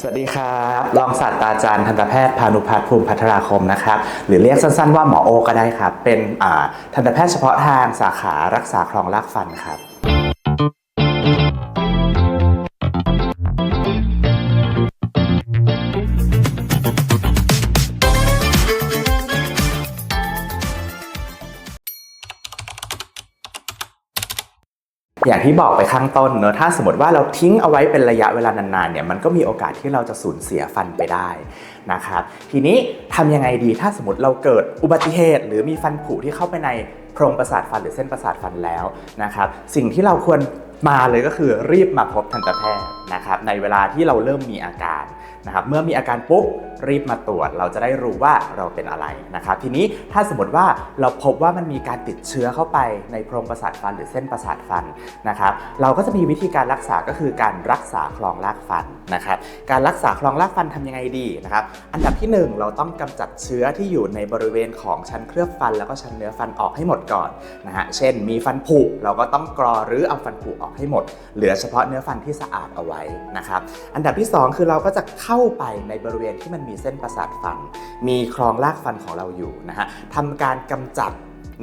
สวัสดีครับรองศาสตราจารย์ทันตแพทย์พานุพัฒน์ภูมิพัทราคมนะครับ หรือเรียกสั้นๆว่าหมอโอก็ได้ครับ เป็นทันตแพทย์เฉพาะทางสาขารักษาคลองรากฟันครับ อย่างที่บอกไปข้างต้นเนอะถ้าสมมติว่าเราทิ้งเอาไว้เป็นระยะเวลานานๆเนี่ยมันก็มีโอกาสที่เราจะสูญเสียฟันไปได้นะครับทีนี้ทำยังไงดีถ้าสมมติเราเกิดอุบัติเหตุ หรือมีฟันผุที่เข้าไปในโพรงประสาทฟันหรือเส้นประสาทฟันแล้วนะครับสิ่งที่เราควรมาเลยก็คือรีบมาพบทันตแพทย์นะครับในเวลาที่เราเริ่มมีอาการ นะครับเมื่อมีอาการปุ๊บรีบมาตรวจ เราจะได้รู้ว่าเราเป็นอะไรนะครับทีนี้ถ้าสมมติว่าเราพบว่ามันมีการติดเชื้อเข้าไปในโพรงประสาทฟันหรือเส้นประสาทฟันนะครับเราก็จะมีวิธีการรักษาก็คือการรักษาคลองรากฟันนะครับการรักษาคลองรากฟันทำยังไงดีนะครับอันดับที่หนึ่งเราต้องกำจัดเชื้อที่อยู่ในบริเวณของชั้นเคลือบฟัน แล้วก็ชั้นเนื้อฟันออกให้หมดก่อนนะฮะเช่น มีฟันผุเราก็ต้องกรอหรือเอาฟันผุออกให้หมด เหลือเฉพาะเนื้อฟันที่สะอาดเอาไว้นะครับอันดับที่สองคือเราก็จะเข้าไปในบริเวณที่มันมีเส้นประสาทฟัน มีคลองลากฟันของเราอยู่นะฮะทำการกำจัด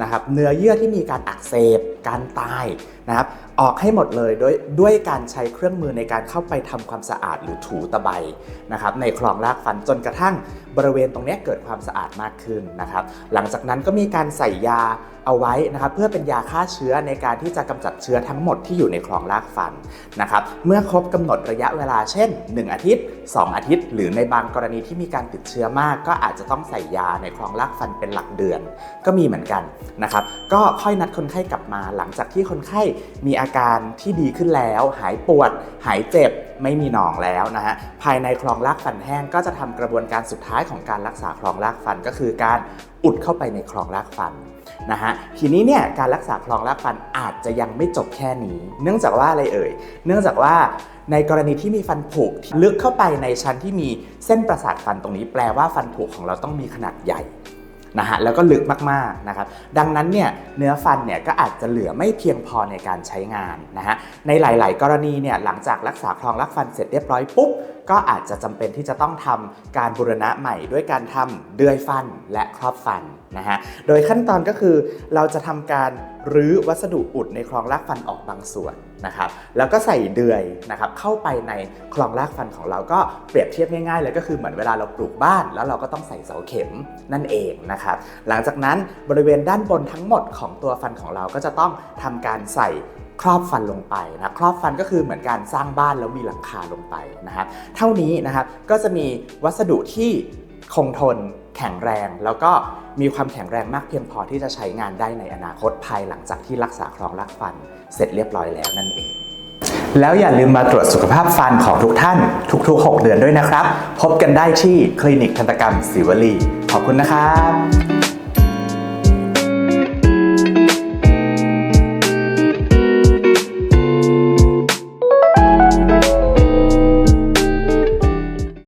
นะครับเนื้อเยื่อที่มีการอักเสบ การตายนะครับ ออกให้หมดเลยด้วยด้วยการใช้เครื่องมือในการเข้าไปทำความสะอาดหรือถูตะไบนะครับในคลองรากฟันจนกระทั่งบริเวณตรงนี้เกิดความสะอาดมากขึ้นนะครับ หลังจากนั้นก็มีการใส่ยาเอาไว้นะครับเพื่อเป็นยาฆ่าเชื้อในการที่จะกำจัดเชื้อทั้งหมดที่อยู่ในคลองรากฟันนะครับเมื่อครบกำหนดระยะเวลาเช่น 1 อาทิตย์ 2 อาทิตย์ หรือในบางกรณีที่มีการติดเชื้อมาก ก็อาจจะต้องใส่ยาในคลองรากฟันเป็นหลักเดือน ก็มีเหมือนกันนะครับก็ค่อยนัดคนไข้กลับมาหลังจากที่คนไข้มีอาการที่ดีขึ้นแล้ว หายปวด หายเจ็บ ไม่มีหนองแล้วนะฮะ ภายในคลองรากฟันแห้งก็จะทำกระบวนการสุดท้ายของการรักษาคลองรากฟันก็คือการอุดเข้าไปในคลองรากฟันนะฮะทีนี้เนี่ยการรักษาคลองรากฟันอาจจะยังไม่จบแค่นี้ เนื่องจากว่าอะไรเอ่ย เนื่องจากว่าในกรณีที่มีฟันผุลึกเข้าไปในชั้นที่มีเส้นประสาทฟันตรงนี้แปลว่าฟันผุของเราต้องมีขนาดใหญ่ นะฮะแล้วก็ลึกมากๆนะครับดังนั้นเนี่ยเนื้อฟันเนี่ยก็อาจจะเหลือไม่เพียงพอในการใช้งานนะฮะในหลาย ๆ กรณีเนี่ยหลังจากรักษาคลองรักฟันเสร็จเรียบร้อยปุ๊บ ก็อาจจะจำเป็นที่จะต้องทำการบูรณะใหม่ด้วยการทำเดือยฟันและครอบฟันนะฮะ โดยขั้นตอนก็คือเราจะทำการรื้อวัสดุอุดในคลองรากฟันออกบางส่วนนะครับ แล้วก็ใส่เดือยนะครับเข้าไปในคลองรากฟันของเราก็เปรียบเทียบง่ายๆเลยก็คือเหมือนเวลาเราปลูกบ้าน แล้วเราก็ต้องใส่เสาเข็มนั่นเองนะครับ หลังจากนั้นบริเวณด้านบนทั้งหมดของตัวฟันของเราก็จะต้องทำการใส่ ครอบฟันลงไปนะครอบฟันก็คือเหมือนการสร้างบ้านแล้วมีหลังคาลงไปนะครับเท่านี้นะครับก็จะมีวัสดุที่คงทนแข็งแรง แล้วก็มีความแข็งแรงมากเพียงพอที่จะใช้งานได้ในอนาคตภายหลังจากที่รักษาคลองรักฟันเสร็จเรียบร้อยแล้วนั่นเองแล้วอย่าลืมมาตรวจสุขภาพฟันของทุกท่าน ทุกๆ 6 เดือนด้วยนะครับ พบกันได้ที่คลินิกทันตกรรมศิวลี ขอบคุณนะครับ